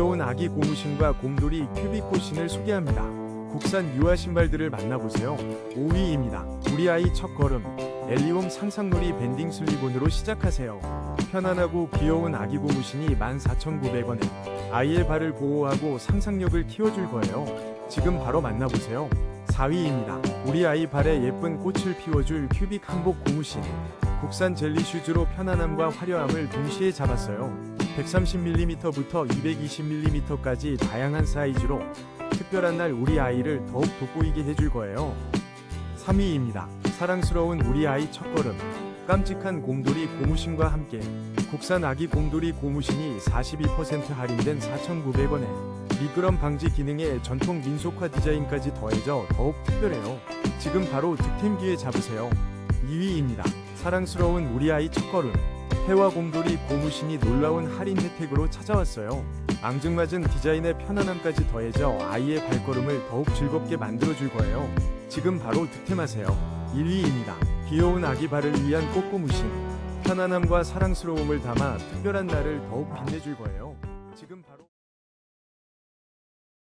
귀여운 아기 고무신과 곰돌이 큐빅 코신을 소개합니다. 국산 유아 신발들을 만나보세요. 5위입니다. 우리 아이 첫 걸음 엘리홈 상상놀이 밴딩 슬리본으로 시작하세요. 편안하고 귀여운 아기 고무신이 14,900원에 아이의 발을 보호하고 상상력을 키워줄 거예요. 지금 바로 만나보세요. 4위입니다. 우리 아이 발에 예쁜 꽃을 피워줄 큐빅 한복 고무신. 국산 젤리 슈즈로 편안함과 화려함을 동시에 잡았어요. 130mm부터 220mm까지 다양한 사이즈로 특별한 날 우리 아이를 더욱 돋보이게 해줄 거예요. 3위입니다. 사랑스러운 우리 아이 첫걸음. 깜찍한 곰돌이 고무신과 함께 국산 아기 곰돌이 고무신이 42% 할인된 4,900원에 미끄럼 방지 기능에 전통 민속화 디자인까지 더해져 더욱 특별해요. 지금 바로 득템 기회 잡으세요. 2위입니다. 사랑스러운 우리 아이 첫걸음. 태화 곰돌이 고무신이 놀라운 할인 혜택으로 찾아왔어요. 앙증맞은 디자인의 편안함까지 더해져 아이의 발걸음을 더욱 즐겁게 만들어줄 거예요. 지금 바로 득템하세요. 1위입니다. 귀여운 아기 발을 위한 꽃고무신. 편안함과 사랑스러움을 담아 특별한 날을 더욱 빛내줄 거예요. 지금 바로